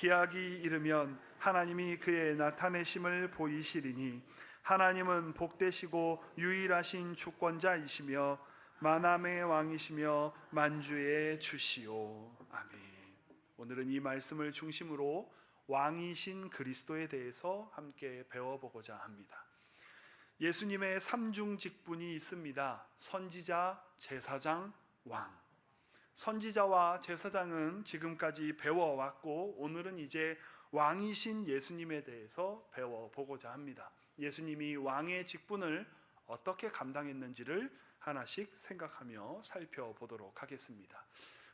기약이 이르면 하나님이 그의 나타내심을 보이시리니 하나님은 복되시고 유일하신 주권자이시며 만함의 왕이시며 만주의 주시오. 아멘. 오늘은 이 말씀을 중심으로 왕이신 그리스도에 대해서 함께 배워보고자 합니다. 예수님의 삼중 직분이 있습니다. 선지자, 제사장, 왕. 선지자와 제사장은 지금까지 배워왔고 오늘은 이제 왕이신 예수님에 대해서 배워보고자 합니다. 예수님이 왕의 직분을 어떻게 감당했는지를 하나씩 생각하며 살펴보도록 하겠습니다.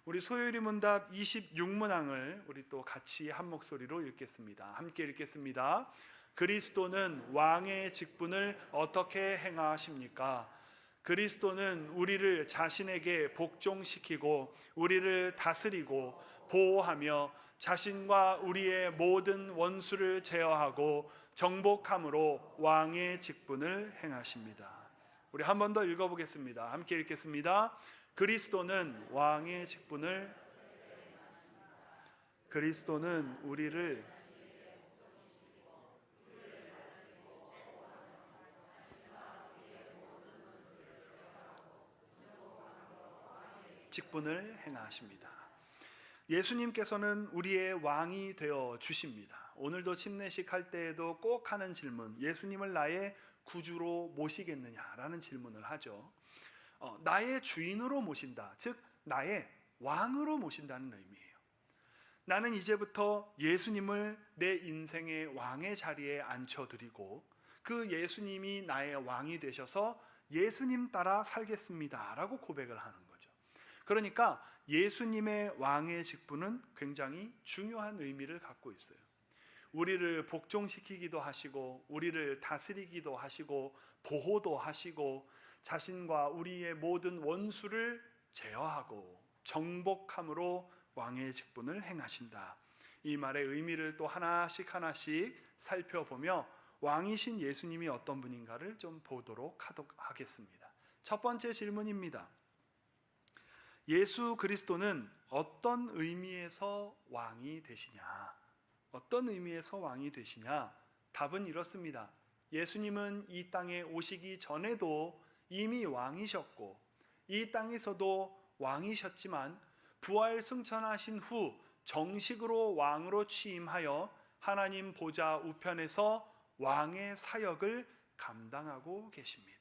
우리 소요리 문답 26문항을 우리 또 같이 한 목소리로 읽겠습니다. 함께 읽겠습니다. 그리스도는 왕의 직분을 어떻게 행하십니까? 그리스도는 우리를 자신에게 복종시키고 우리를 다스리고 보호하며 자신과 우리의 모든 원수를 제어하고 정복함으로 왕의 직분을 행하십니다. 우리 한 번 더 읽어보겠습니다. 함께 읽겠습니다. 그리스도는 왕의 직분을 그리스도는 우리를 직분을 행하십니다. 예수님께서는 우리의 왕이 되어 주십니다. 오늘도 침례식 할 때에도 꼭 하는 질문, 예수님을 나의 구주로 모시겠느냐라는 질문을 하죠. 어, 나의 주인으로 모신다. 즉, 나의 왕으로 모신다는 의미예요. 나는 이제부터 예수님을 내 인생의 왕의 자리에 앉혀드리고 그 예수님이 나의 왕이 되셔서 예수님 따라 살겠습니다. 라고 고백을 하는 거죠. 그러니까 예수님의 왕의 직분은 굉장히 중요한 의미를 갖고 있어요. 우리를 복종시키기도 하시고, 우리를 다스리기도 하시고, 보호도 하시고, 자신과 우리의 모든 원수를 제어하고 정복함으로 왕의 직분을 행하신다. 이 말의 의미를 또 하나씩 하나씩 살펴보며 왕이신 예수님이 어떤 분인가를 좀 보도록 하겠습니다. 첫 번째 질문입니다. 예수 그리스도는 어떤 의미에서 왕이 되시냐? 어떤 의미에서 왕이 되시냐? 답은 이렇습니다. 예수님은 이 땅에 오시기 전에도 이미 왕이셨고 이 땅에서도 왕이셨지만 부활 승천하신 후 정식으로 왕으로 취임하여 하나님 보좌 우편에서 왕의 사역을 감당하고 계십니다.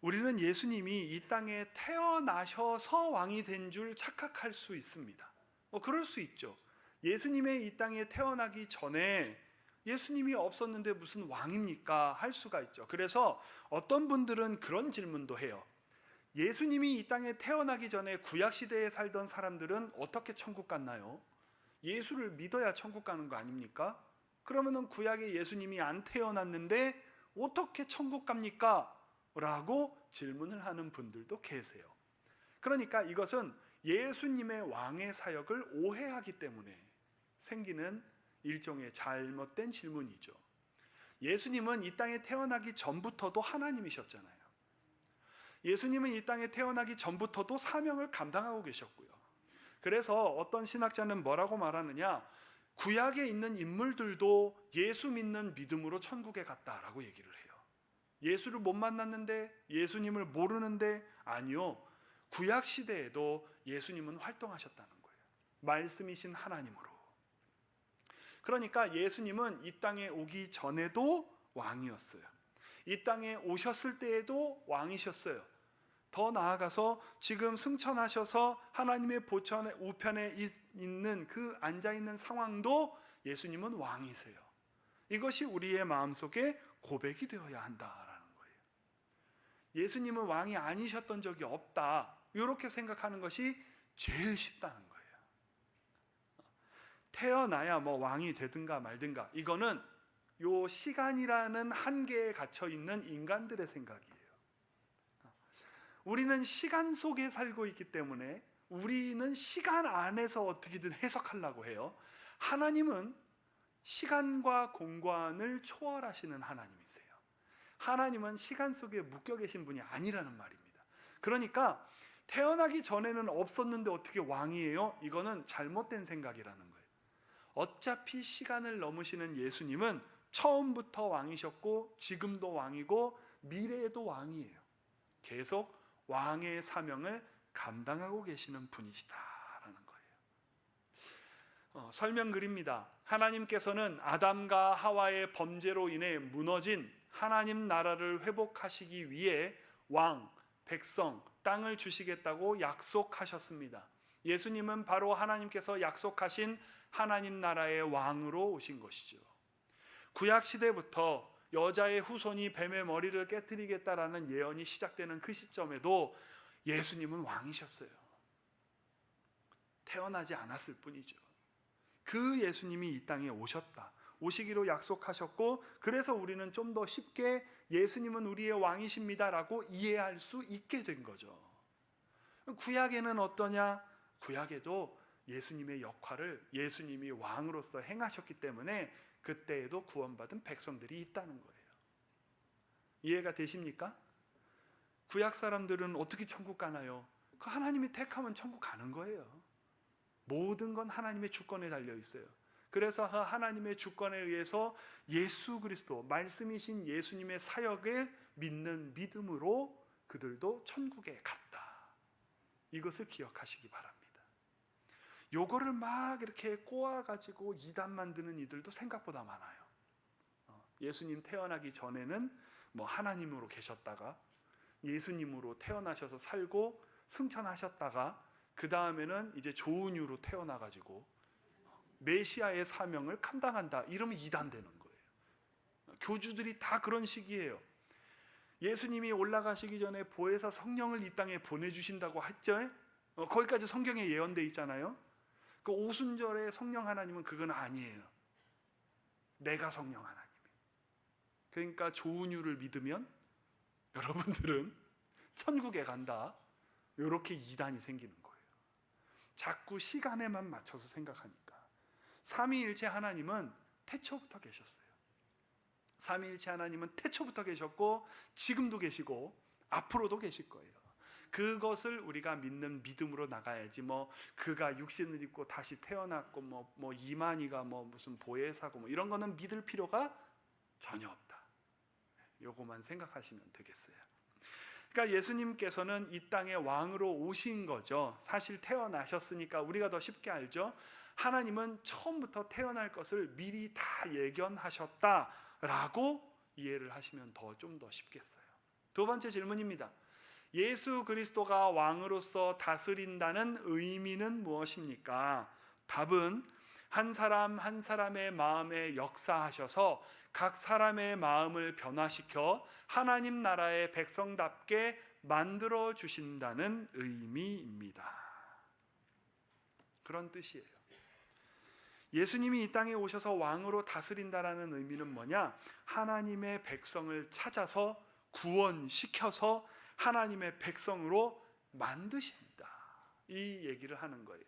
우리는 예수님이 이 땅에 태어나셔서 왕이 된 줄 착각할 수 있습니다. 어, 그럴 수 있죠. 예수님의 이 땅에 태어나기 전에 예수님이 없었는데 무슨 왕입니까? 할 수가 있죠. 그래서 어떤 분들은 그런 질문도 해요. 예수님이 이 땅에 태어나기 전에 구약 시대에 살던 사람들은 어떻게 천국 갔나요? 예수를 믿어야 천국 가는 거 아닙니까? 그러면은 구약에 예수님이 안 태어났는데 어떻게 천국 갑니까? 라고 질문을 하는 분들도 계세요. 그러니까 이것은 예수님의 왕의 사역을 오해하기 때문에 생기는 일종의 잘못된 질문이죠. 예수님은 이 땅에 태어나기 전부터도 하나님이셨잖아요. 예수님은 이 땅에 태어나기 전부터도 사명을 감당하고 계셨고요. 그래서 어떤 신학자는 뭐라고 말하느냐? 구약에 있는 인물들도 예수 믿는 믿음으로 천국에 갔다라고 얘기를 해요. 예수를 못 만났는데 예수님을 모르는데 아니요. 구약 시대에도 예수님은 활동하셨다는 거예요. 말씀이신 하나님으로. 그러니까 예수님은 이 땅에 오기 전에도 왕이었어요. 이 땅에 오셨을 때에도 왕이셨어요. 더 나아가서 지금 승천하셔서 하나님의 보천의 우편에 있는 그 앉아 있는 상황도 예수님은 왕이세요. 이것이 우리의 마음속에 고백이 되어야 거 예수님은 왕이 아니셨던 적이 없다. 이렇게 생각하는 것이 제일 쉽다는 거예요. 태어나야 뭐 왕이 되든가 말든가 이거는 요 시간이라는 한계에 갇혀 있는 인간들의 생각이에요. 우리는 시간 속에 살고 있기 때문에 우리는 시간 안에서 어떻게든 해석하려고 해요. 하나님은 시간과 공간을 초월하시는 하나님이세요. 하나님은 시간 속에 묶여 계신 분이 아니라는 말입니다. 그러니까 태어나기 전에는 없었는데 어떻게 왕이에요? 이거는 잘못된 생각이라는 거예요. 어차피 시간을 넘으시는 예수님은 처음부터 왕이셨고 지금도 왕이고 미래에도 왕이에요. 계속 왕의 사명을 감당하고 계시는 분이시다라는 거예요. 어, 설명 글입니다. 하나님께서는 아담과 하와의 범죄로 인해 무너진 하나님 나라를 회복하시기 위해 왕, 백성, 땅을 주시겠다고 약속하셨습니다. 예수님은 바로 하나님께서 약속하신 하나님 나라의 왕으로 오신 것이죠. 구약 시대부터 여자의 후손이 뱀의 머리를 깨뜨리겠다라는 예언이 시작되는 그 시점에도 예수님은 왕이셨어요. 태어나지 않았을 뿐이죠. 그 예수님이 이 땅에 오셨다. 오시기로 약속하셨고 그래서 우리는 좀 더 쉽게 예수님은 우리의 왕이십니다라고 이해할 수 있게 된 거죠. 구약에는 어떠냐? 구약에도 예수님의 역할을 예수님이 왕으로서 행하셨기 때문에 그때에도 구원받은 백성들이 있다는 거예요. 이해가 되십니까? 구약 사람들은 어떻게 천국 가나요? 그 하나님이 택하면 천국 가는 거예요. 모든 건 하나님의 주권에 달려 있어요. 그래서 그 하나님의 주권에 의해서 예수 그리스도 말씀이신 예수님의 사역을 믿는 믿음으로 그들도 천국에 갔다. 이것을 기억하시기 바랍니다. 요거를 막 이렇게 꼬아 가지고 이단 만드는 이들도 생각보다 많아요. 어, 예수님 태어나기 전에는 뭐 하나님으로 계셨다가 예수님으로 태어나셔서 살고 승천하셨다가 그 다음에는 이제 좋은 이유로 태어나 가지고 메시아의 사명을 감당한다. 이러면 이단되는 거예요. 교주들이 다 그런 식이에요. 예수님이 올라가시기 전에 보혜사 성령을 이 땅에 보내주신다고 했죠. 어, 거기까지 성경에 예언돼 있잖아요. 그 오순절에 성령 하나님은 그건 아니에요. 내가 성령 하나님. 그러니까 좋은 이유를 믿으면 여러분들은 천국에 간다. 이렇게 이단이 생기는 거예요. 자꾸 시간에만 맞춰서 생각하니까. 삼위일체 하나님은 태초부터 계셨어요. 삼위일체 하나님은 태초부터 계셨고 지금도 계시고 앞으로도 계실 거예요. 그것을 우리가 믿는 믿음으로 나가야지 뭐 그가 육신을 입고 다시 태어났고 뭐, 뭐 이만희가 뭐 무슨 보혜사고 뭐 이런 거는 믿을 필요가 전혀 없다. 요거만 생각하시면 되겠어요. 그러니까 예수님께서는 이 땅에 왕으로 오신 거죠. 사실 태어나셨으니까 우리가 더 쉽게 알죠. 하나님은 처음부터 태어날 것을 미리 다 예견하셨다라고 이해를 하시면 더 좀 더 쉽겠어요. 두 번째 질문입니다. 예수 그리스도가 왕으로서 다스린다는 의미는 무엇입니까? 답은 한 사람 한 사람의 마음에 역사하셔서 각 사람의 마음을 변화시켜 하나님 나라의 백성답게 만들어 주신다는 의미입니다. 그런 뜻이에요. 예수님이 이 땅에 오셔서 왕으로 다스린다라는 의미는 뭐냐? 하나님의 백성을 찾아서 구원시켜서 하나님의 백성으로 만드신다. 이 얘기를 하는 거예요.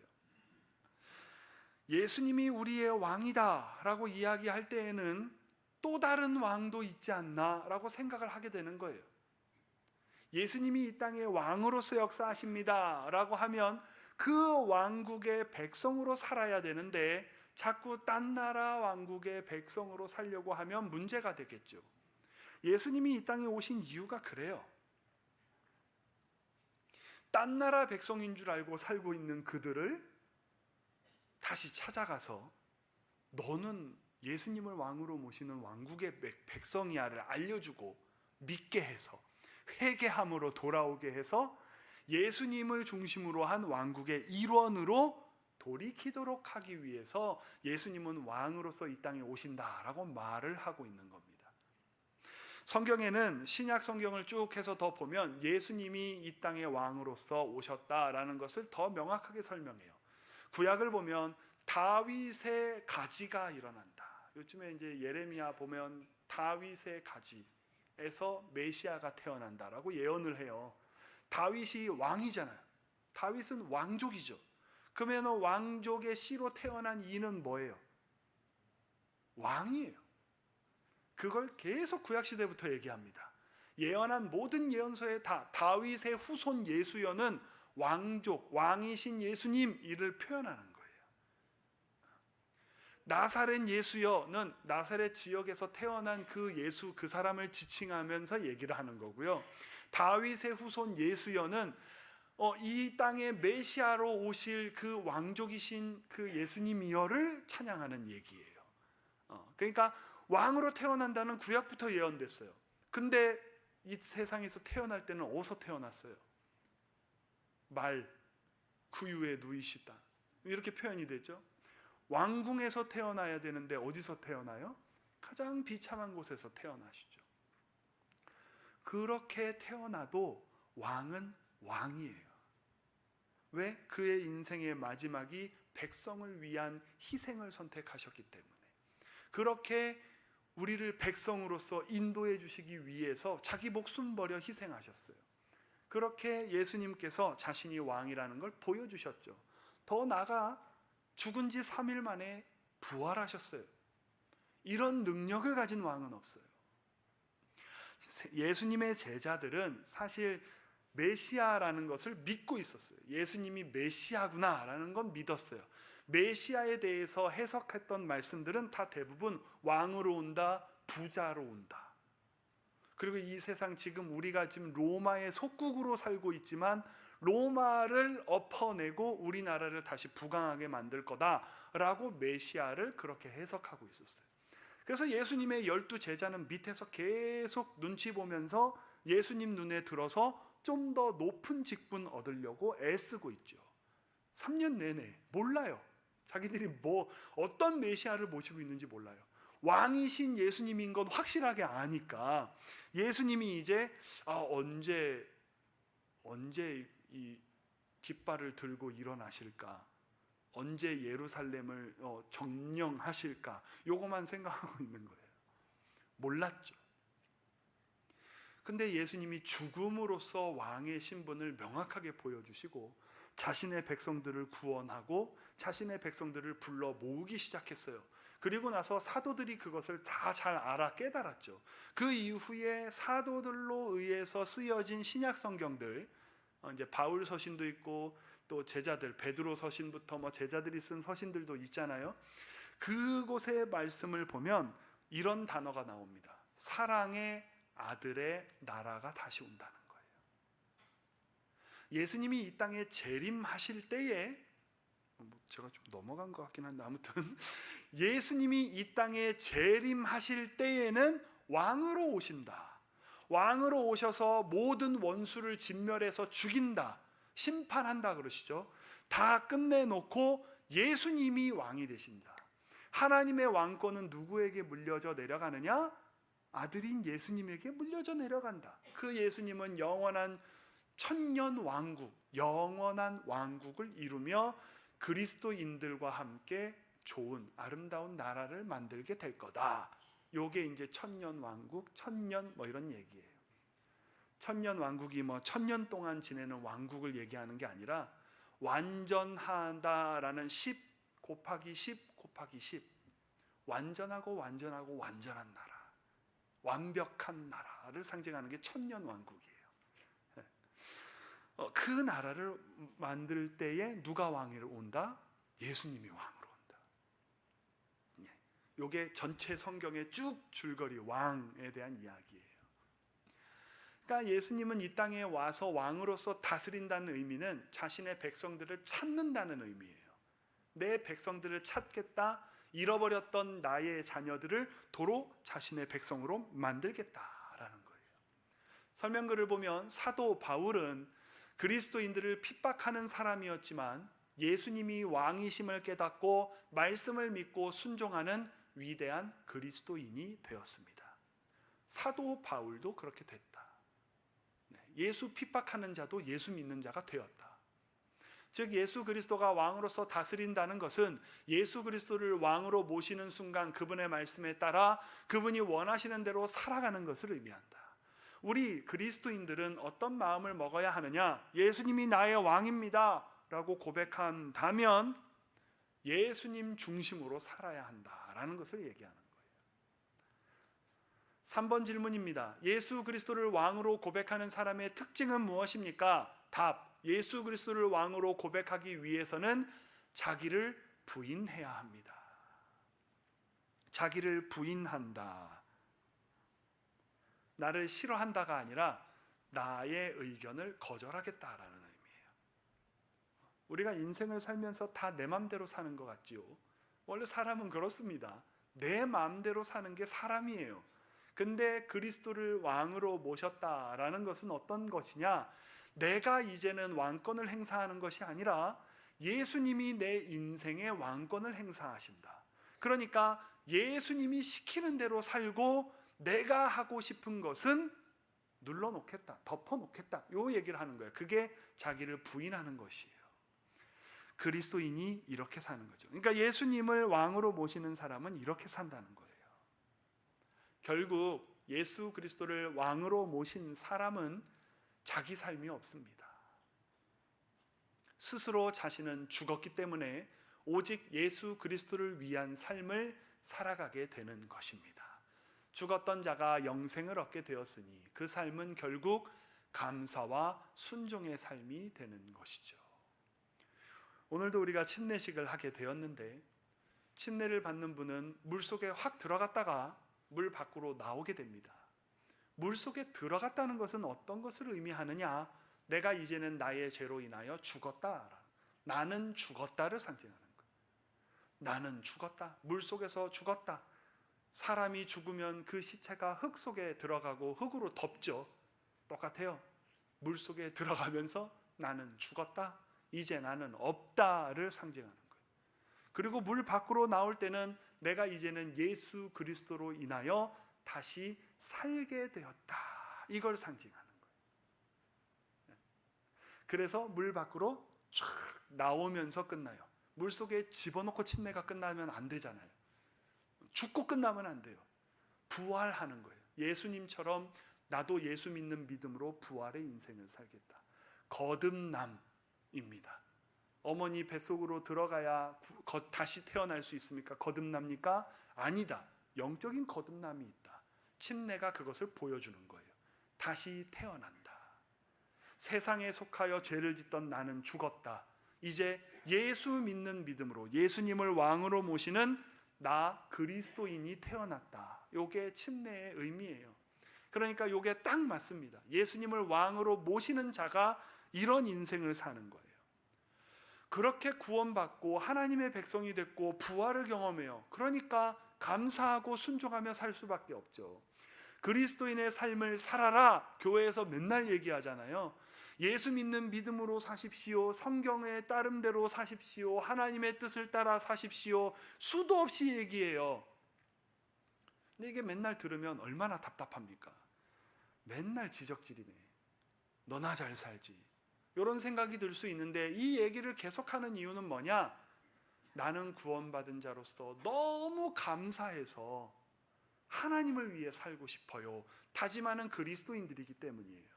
예수님이 우리의 왕이다라고 이야기할 때에는 또 다른 왕도 있지 않나라고 생각을 하게 되는 거예요. 예수님이 이 땅에 왕으로서 역사하십니다라고 하면 그 왕국의 백성으로 살아야 되는데 자꾸 딴 나라 왕국의 백성으로 살려고 하면 문제가 되겠죠. 예수님이 이 땅에 오신 이유가 그래요. 딴 나라 백성인 줄 알고 살고 있는 그들을 다시 찾아가서 너는 예수님을 왕으로 모시는 왕국의 백성이야를 알려주고 믿게 해서 회개함으로 돌아오게 해서 예수님을 중심으로 한 왕국의 일원으로 돌이키도록 하기 위해서 예수님은 왕으로서 이 땅에 오신다라고 말을 하고 있는 겁니다. 성경에는 신약 성경을 쭉 해서 더 보면 예수님이 이 땅의 왕으로서 오셨다라는 것을 더 명확하게 설명해요. 구약을 보면 다윗의 가지가 일어난다. 요즘에 이제 예레미야 보면 다윗의 가지에서 메시아가 태어난다라고 예언을 해요. 다윗이 왕이잖아요. 다윗은 왕족이죠. 그러면 왕족의 씨로 태어난 이는 뭐예요? 왕이에요. 그걸 계속 구약 시대부터 얘기합니다. 예언한 모든 예언서에 다 다윗의 후손 예수여는 왕족, 왕이신 예수님 이를 표현하는 거예요. 나사렛 예수여는 나사렛 지역에서 태어난 그 예수 그 사람을 지칭하면서 얘기를 하는 거고요. 다윗의 후손 예수여는 어, 이 땅에 메시아로 오실 그 왕족이신 그 예수님이여를 찬양하는 얘기예요. 어, 그러니까 왕으로 태어난다는 구약부터 예언됐어요. 근데 이 세상에서 태어날 때는 어디서 태어났어요? 말, 구유에 누이시다. 이렇게 표현이 되죠. 왕궁에서 태어나야 되는데 어디서 태어나요? 가장 비참한 곳에서 태어나시죠. 그렇게 태어나도 왕은 왕이에요. 왜? 그의 인생의 마지막이 백성을 위한 희생을 선택하셨기 때문에. 그렇게 우리를 백성으로서 인도해 주시기 위해서 자기 목숨 버려 희생하셨어요. 그렇게 예수님께서 자신이 왕이라는 걸 보여주셨죠. 더 나아가 죽은 지 3일 만에 부활하셨어요. 이런 능력을 가진 왕은 없어요. 예수님의 제자들은 사실 메시아라는 것을 믿고 있었어요. 예수님이 메시아구나라는 건 믿었어요. 메시아에 대해서 해석했던 말씀들은 다 대부분 왕으로 온다, 부자로 온다. 그리고 이 세상 지금 우리가 지금 로마의 속국으로 살고 있지만 로마를 엎어내고 우리나라를 다시 부강하게 만들 거다라고 메시아를 그렇게 해석하고 있었어요. 그래서 예수님의 열두 제자는 밑에서 계속 눈치 보면서 예수님 눈에 들어서 좀 더 높은 직분 얻으려고 애쓰고 있죠. 3년 내내 몰라요. 자기들이 뭐 어떤 메시아를 모시고 있는지 몰라요. 왕이신 예수님인 건 확실하게 아니까 예수님이 이제 아, 언제 언제 이 깃발을 들고 일어나실까? 언제 예루살렘을 어, 점령하실까? 요거만 생각하고 있는 거예요. 몰랐죠. 근데 예수님이 죽음으로써 왕의 신분을 명확하게 보여주시고 자신의 백성들을 구원하고 자신의 백성들을 불러 모으기 시작했어요. 그리고 나서 사도들이 그것을 다 잘 알아 깨달았죠. 그 이후에 사도들로 의해서 쓰여진 신약 성경들, 어, 이제 바울 서신도 있고 또 제자들 베드로 서신부터 뭐 제자들이 쓴 서신들도 있잖아요. 그곳의 말씀을 보면 이런 단어가 나옵니다. 사랑의 아들의 나라가 다시 온다는 거예요. 예수님이 이 땅에 재림하실 때에 뭐 제가 좀 넘어간 것 같긴 한데 아무튼 예수님이 이 땅에 재림하실 때에는 왕으로 오신다. 왕으로 오셔서 모든 원수를 진멸해서 죽인다. 심판한다 그러시죠. 다 끝내놓고 예수님이 왕이 되신다. 하나님의 왕권은 누구에게 물려져 내려가느냐? 아들인 예수님에게 물려져 내려간다. 그 예수님은 영원한 천년 왕국, 영원한 왕국을 이루며 그리스도인들과 함께 좋은 아름다운 나라를 만들게 될 거다. 요게 이제 천년 왕국, 천년 뭐 이런 얘기예요. 천년 왕국이 뭐 천년 동안 지내는 왕국을 얘기하는 게 아니라 완전하다라는 10 곱하기 10 곱하기 10 완전하고 완전하고 완전한 나라 완벽한 나라를 상징하는 게 천년 왕국이에요. 어, 그 나라를 만들 때에 누가 왕위를 온다? 예수님이 왕 이게 전체 성경의 쭉 줄거리 왕에 대한 이야기예요. 그러니까 예수님은 이 땅에 와서 왕으로서 다스린다는 의미는 자신의 백성들을 찾는다는 의미예요. 내 백성들을 찾겠다. 잃어버렸던 나의 자녀들을 도로 자신의 백성으로 만들겠다라는 거예요. 설명글을 보면 사도 바울은 그리스도인들을 핍박하는 사람이었지만 예수님이 왕이심을 깨닫고 말씀을 믿고 순종하는 위대한 그리스도인이 되었습니다. 사도 바울도 그렇게 됐다. 네, 예수 핍박하는 자도 예수 믿는 자가 되었다. 즉 예수 그리스도가 왕으로서 다스린다는 것은 예수 그리스도를 왕으로 모시는 순간 그분의 말씀에 따라 그분이 원하시는 대로 살아가는 것을 의미한다. 우리 그리스도인들은 어떤 마음을 먹어야 하느냐? 예수님이 나의 왕입니다. 라고 고백한다면 예수님 중심으로 살아야 한다 라는 것을 얘기하는 거예요. 3번 질문입니다. 예수 그리스도를 왕으로 고백하는 사람의 특징은 무엇입니까? 답. 예수 그리스도를 왕으로 고백하기 위해서는 자기를 부인해야 합니다. 자기를 부인한다. 나를 싫어한다가 아니라 나의 의견을 거절하겠다라는 의미예요. 우리가 인생을 살면서 다 내 맘대로 사는 것 같지요. 원래 사람은 그렇습니다. 내 마음대로 사는 게 사람이에요. 근데 그리스도를 왕으로 모셨다라는 것은 어떤 것이냐? 내가 이제는 왕권을 행사하는 것이 아니라 예수님이 내 인생의 왕권을 행사하신다. 그러니까 예수님이 시키는 대로 살고 내가 하고 싶은 것은 눌러놓겠다, 덮어놓겠다. 요 얘기를 하는 거예요. 그게 자기를 부인하는 것이에요. 그리스도인이 이렇게 사는 거죠. 그러니까 예수님을 왕으로 모시는 사람은 이렇게 산다는 거예요. 결국 예수 그리스도를 왕으로 모신 사람은 자기 삶이 없습니다. 스스로 자신은 죽었기 때문에 오직 예수 그리스도를 위한 삶을 살아가게 되는 것입니다. 죽었던 자가 영생을 얻게 되었으니 그 삶은 결국 감사와 순종의 삶이 되는 것이죠. 오늘도 우리가 침례식을 하게 되었는데 침례를 받는 분은 물 속에 확 들어갔다가 물 밖으로 나오게 됩니다. 물 속에 들어갔다는 것은 어떤 것을 의미하느냐? 내가 이제는 나의 죄로 인하여 죽었다. 나는 죽었다를 상징하는 거예요. 나는 죽었다. 물 속에서 죽었다. 사람이 죽으면 그 시체가 흙 속에 들어가고 흙으로 덮죠. 똑같아요. 물 속에 들어가면서 나는 죽었다. 이제 나는 없다를 상징하는 거예요. 그리고 물 밖으로 나올 때는 내가 이제는 예수 그리스도로 인하여 다시 살게 되었다. 이걸 상징하는 거예요. 네. 그래서 물 밖으로 쫙 나오면서 끝나요. 물 속에 집어넣고 침례가 끝나면 안 되잖아요. 죽고 끝나면 안 돼요. 부활하는 거예요. 예수님처럼 나도 예수 믿는 믿음으로 부활의 인생을 살겠다. 거듭남 입니다. 어머니 뱃속으로 들어가야 다시 태어날 수 있습니까? 거듭납니까? 아니다. 영적인 거듭남이 있다. 침례가 그것을 보여주는 거예요. 다시 태어난다. 세상에 속하여 죄를 짓던 나는 죽었다. 이제 예수 믿는 믿음으로 예수님을 왕으로 모시는 나 그리스도인이 태어났다. 요게 침례의 의미예요. 그러니까 요게 딱 맞습니다. 예수님을 왕으로 모시는 자가 이런 인생을 사는 거예요. 그렇게 구원받고 하나님의 백성이 됐고 부활을 경험해요. 그러니까 감사하고 순종하며 살 수밖에 없죠. 그리스도인의 삶을 살아라 교회에서 맨날 얘기하잖아요. 예수 믿는 믿음으로 사십시오. 성경의 따름대로 사십시오. 하나님의 뜻을 따라 사십시오. 수도 없이 얘기해요. 근데 이게 맨날 들으면 얼마나 답답합니까? 맨날 지적질이네. 너나 잘 살지. 이런 생각이 들 수 있는데 이 얘기를 계속하는 이유는 뭐냐? 나는 구원받은 자로서 너무 감사해서 하나님을 위해 살고 싶어요. 다짐하는 그리스도인들이기 때문이에요.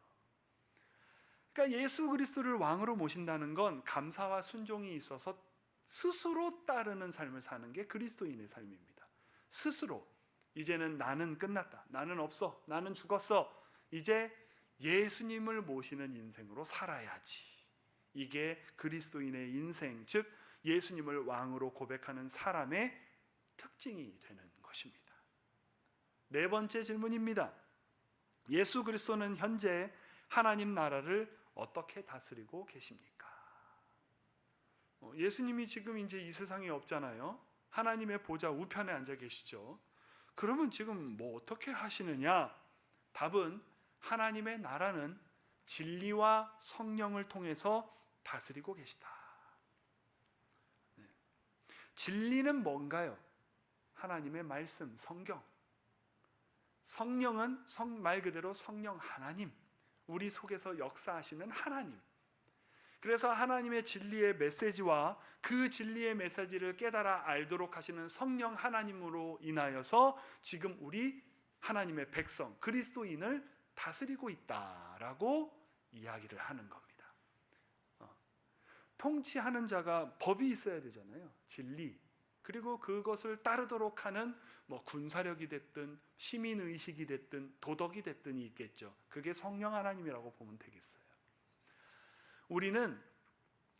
그러니까 예수 그리스도를 왕으로 모신다는 건 감사와 순종이 있어서 스스로 따르는 삶을 사는 게 그리스도인의 삶입니다. 스스로 이제는 나는 끝났다. 나는 없어. 나는 죽었어. 이제 예수님을 모시는 인생으로 살아야지. 이게 그리스도인의 인생, 즉 예수님을 왕으로 고백하는 사람의 특징이 되는 것입니다. 네 번째 질문입니다. 예수 그리스도는 현재 하나님 나라를 어떻게 다스리고 계십니까? 어, 예수님이 지금 이제 이 세상에 없잖아요. 하나님의 보좌 우편에 앉아 계시죠. 그러면 지금 뭐 어떻게 하시느냐? 답은 하나님의 나라는 진리와 성령을 통해서 다스리고 계시다. 네. 진리는 뭔가요? 하나님의 말씀, 성경. 성령은 성, 말 그대로 성령 하나님. 우리 속에서 역사하시는 하나님. 그래서 하나님의 진리의 메시지와 그 진리의 메시지를 깨달아 알도록 하시는 성령 하나님으로 인하여서 지금 우리 하나님의 백성, 그리스도인을 다스리고 있다라고 이야기를 하는 겁니다. 어. 통치하는 자가 법이 있어야 되잖아요. 진리. 그리고 그것을 따르도록 하는 뭐 군사력이 됐든 시민 의식이 됐든 도덕이 됐든이 있겠죠. 그게 성령 하나님이라고 보면 되겠어요. 우리는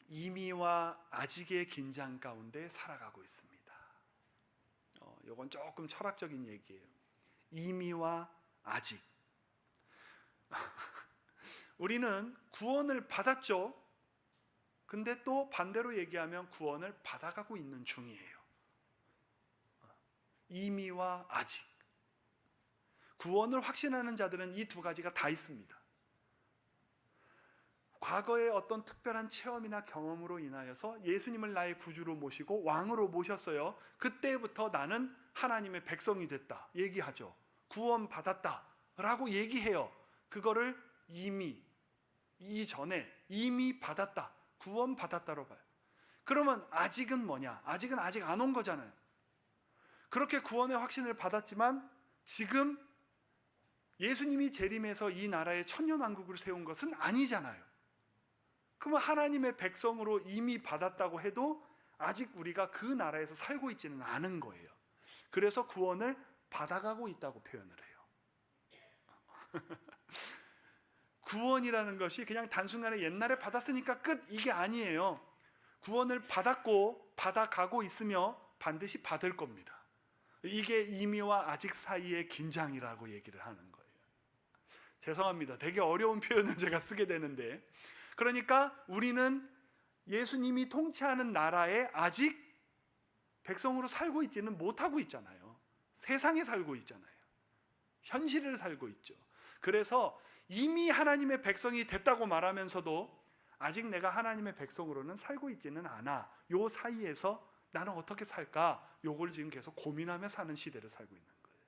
이미와 아직의 긴장 가운데 살아가고 있습니다. 어, 이건 조금 철학적인 얘기예요. 이미와 아직. 우리는 구원을 받았죠. 근데 또 반대로 얘기하면 구원을 받아가고 있는 중이에요. 이미와 아직. 구원을 확신하는 자들은 이 두 가지가 다 있습니다. 과거의 어떤 특별한 체험이나 경험으로 인하여서 예수님을 나의 구주로 모시고 왕으로 모셨어요. 그때부터 나는 하나님의 백성이 됐다. 얘기하죠. 구원 받았다. 라고 얘기해요. 그거를 이미, 이전에 이미 받았다. 구원 받았다로 봐요. 그러면 아직은 뭐냐? 아직은 아직 안 온 거잖아요. 그렇게 구원의 확신을 받았지만 지금 예수님이 재림해서 이 나라에 천년왕국을 세운 것은 아니잖아요. 그러면 하나님의 백성으로 이미 받았다고 해도 아직 우리가 그 나라에서 살고 있지는 않은 거예요. 그래서 구원을 받아가고 있다고 표현을 해요. 구원이라는 것이 그냥 단순간에 옛날에 받았으니까 끝 이게 아니에요. 구원을 받았고 받아가고 있으며 반드시 받을 겁니다. 이게 이미와 아직 사이의 긴장이라고 얘기를 하는 거예요. 죄송합니다. 되게 어려운 표현을 제가 쓰게 되는데 그러니까 우리는 예수님이 통치하는 나라에 아직 백성으로 살고 있지는 못하고 있잖아요. 세상에 살고 있잖아요. 현실을 살고 있죠. 그래서 이미 하나님의 백성이 됐다고 말하면서도 아직 내가 하나님의 백성으로는 살고 있지는 않아. 요 사이에서 나는 어떻게 살까? 요걸 지금 계속 고민하며 사는 시대를 살고 있는 거예요.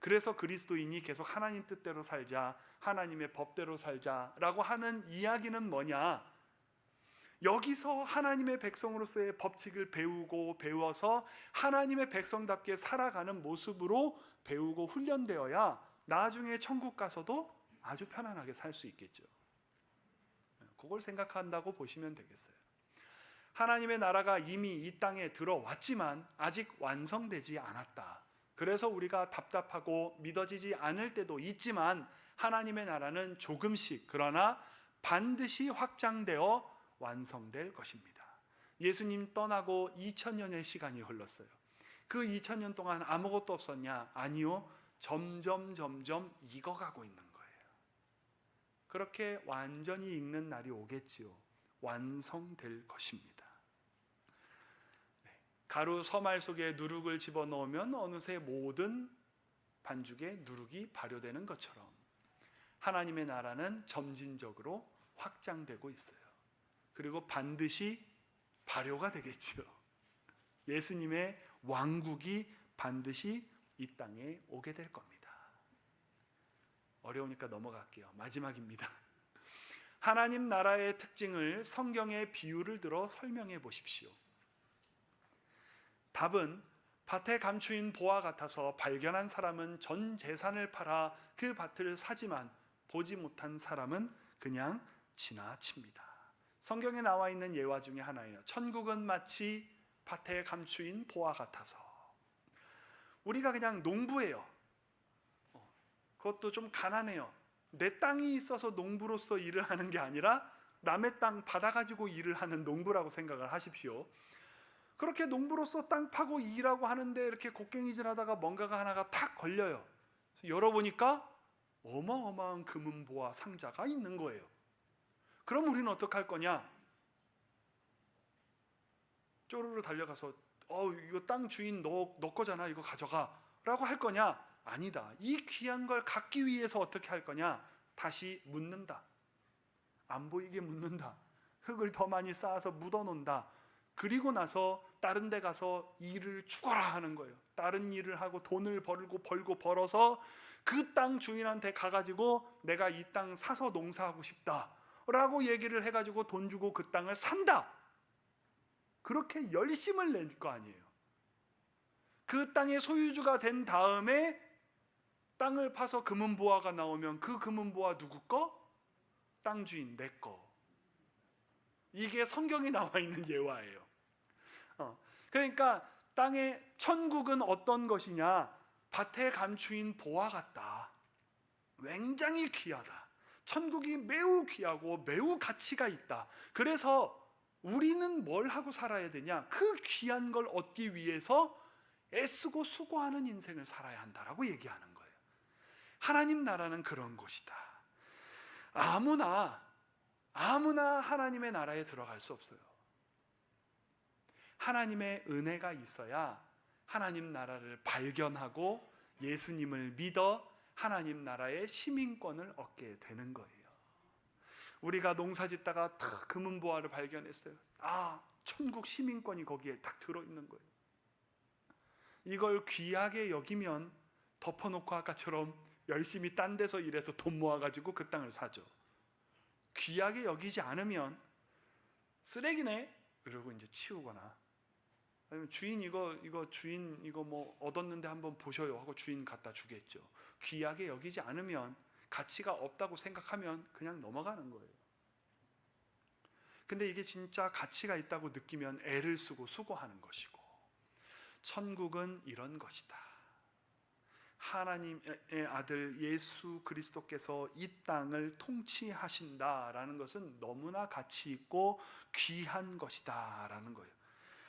그래서 그리스도인이 계속 하나님 뜻대로 살자, 하나님의 법대로 살자라고 하는 이야기는 뭐냐? 여기서 하나님의 백성으로서의 법칙을 배우고 배워서 하나님의 백성답게 살아가는 모습으로 배우고 훈련되어야 나중에 천국 가서도 아주 편안하게 살 수 있겠죠. 그걸 생각한다고 보시면 되겠어요. 하나님의 나라가 이미 이 땅에 들어왔지만 아직 완성되지 않았다. 그래서 우리가 답답하고 믿어지지 않을 때도 있지만 하나님의 나라는 조금씩 그러나 반드시 확장되어 완성될 것입니다. 예수님 떠나고 2000년의 시간이 흘렀어요. 그 2000년 동안 아무것도 없었냐? 아니요. 점점 점점 익어가고 있는. 그렇게 완전히 익는 날이 오겠지요. 완성될 것입니다. 네. 가루 서말 속에 누룩을 집어넣으면 어느새 모든 반죽에 누룩이 발효되는 것처럼 하나님의 나라는 점진적으로 확장되고 있어요. 그리고 반드시 발효가 되겠지요. 예수님의 왕국이 반드시 이 땅에 오게 될 겁니다. 어려우니까 넘어갈게요. 마지막입니다. 하나님 나라의 특징을 성경의 비유를 들어 설명해 보십시오. 답은 밭에 감추인 보화 같아서 발견한 사람은 전 재산을 팔아 그 밭을 사지만 보지 못한 사람은 그냥 지나칩니다. 성경에 나와 있는 예화 중에 하나예요. 천국은 마치 밭에 감추인 보화 같아서 우리가 그냥 농부예요. 어, 그것도 좀 가난해요. 내 땅이 있어서 농부로서 일을 하는 게 아니라 남의 땅 받아가지고 일을 하는 농부라고 생각을 하십시오. 그렇게 농부로서 땅 파고 일하고 하는데 이렇게 곡괭이질 하다가 뭔가가 하나가 탁 걸려요. 열어보니까 어마어마한 금은보화 상자가 있는 거예요. 그럼 우리는 어떡할 거냐? 쪼르르 달려가서 어 이거 땅 주인 너, 너 거잖아 이거 가져가 라고 할 거냐? 아니다. 이 귀한 걸 갖기 위해서 어떻게 할 거냐? 다시 묻는다. 안 보이게 묻는다. 흙을 더 많이 쌓아서 묻어 놓는다. 그리고 나서 다른 데 가서 일을 죽어라 하는 거예요. 다른 일을 하고 돈을 벌고 벌고 벌어서 그 땅 주인한테 가가지고 내가 이 땅 사서 농사하고 싶다. 라고 얘기를 해가지고 돈 주고 그 땅을 산다. 그렇게 열심을 낼 거 아니에요. 그 땅의 소유주가 된 다음에 땅을 파서 금은 보화가 나오면 그 금은 보화 누구 거? 땅 주인 내 거. 이게 성경에 나와 있는 예화예요. 어, 그러니까 땅의 천국은 어떤 것이냐? 밭에 감추인 보화 같다. 굉장히 귀하다. 천국이 매우 귀하고 매우 가치가 있다. 그래서 우리는 뭘 하고 살아야 되냐? 그 귀한 걸 얻기 위해서 애쓰고 수고하는 인생을 살아야 한다라고 얘기하는 거예요. 하나님 나라는 그런 곳이다. 아무나 아무나 하나님의 나라에 들어갈 수 없어요. 하나님의 은혜가 있어야 하나님 나라를 발견하고 예수님을 믿어 하나님 나라의 시민권을 얻게 되는 거예요. 우리가 농사 짓다가 탁 금은보화를 발견했어요. 아, 천국 시민권이 거기에 딱 들어 있는 거예요. 이걸 귀하게 여기면 덮어놓고 아까처럼 열심히 딴 데서 일해서 돈 모아가지고 그 땅을 사죠. 귀하게 여기지 않으면 쓰레기네. 그러고 이제 치우거나 아니면 주인 이거 이거 주인 이거 뭐 얻었는데 한번 보셔요 하고 주인 갖다 주겠죠. 귀하게 여기지 않으면 가치가 없다고 생각하면 그냥 넘어가는 거예요. 근데 이게 진짜 가치가 있다고 느끼면 애를 쓰고 수고하는 것이고 천국은 이런 것이다. 하나님의 아들 예수 그리스도께서 이 땅을 통치하신다라는 것은 너무나 가치 있고 귀한 것이다라는 거예요.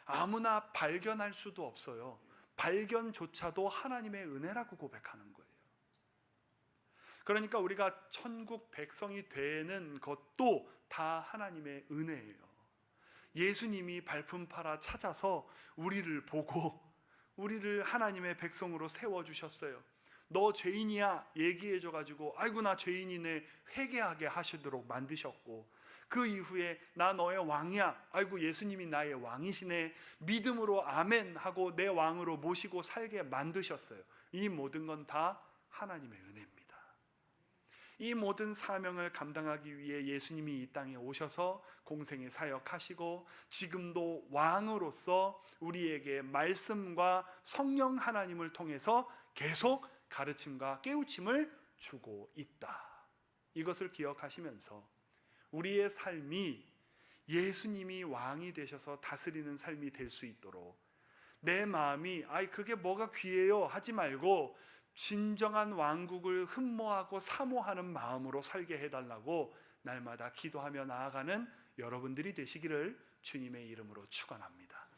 아무나 발견할 수도 없어요. 발견조차도 하나님의 은혜라고 고백하는 거예요. 그러니까 우리가 천국 백성이 되는 것도 다 하나님의 은혜예요. 예수님이 발품 팔아 찾아서 우리를 보고 우리를 하나님의 백성으로 세워 주셨어요. 너 죄인이야 얘기해 줘 가지고 아이고 나 죄인이네 회개하게 하시도록 만드셨고 그 이후에 나 너의 왕이야. 아이고 예수님이 나의 왕이시네. 믿음으로 아멘 하고 내 왕으로 모시고 살게 만드셨어요. 이 모든 건 다 하나님의 은혜입니다. 이 모든 사명을 감당하기 위해 예수님이 이 땅에 오셔서 공생의 사역하시고 지금도 왕으로서 우리에게 말씀과 성령 하나님을 통해서 계속 가르침과 깨우침을 주고 있다. 이것을 기억하시면서 우리의 삶이 예수님이 왕이 되셔서 다스리는 삶이 될 수 있도록 내 마음이 아이 그게 뭐가 귀해요 하지 말고 진정한 왕국을 흠모하고 사모하는 마음으로 살게 해달라고 날마다 기도하며 나아가는 여러분들이 되시기를 주님의 이름으로 축원합니다.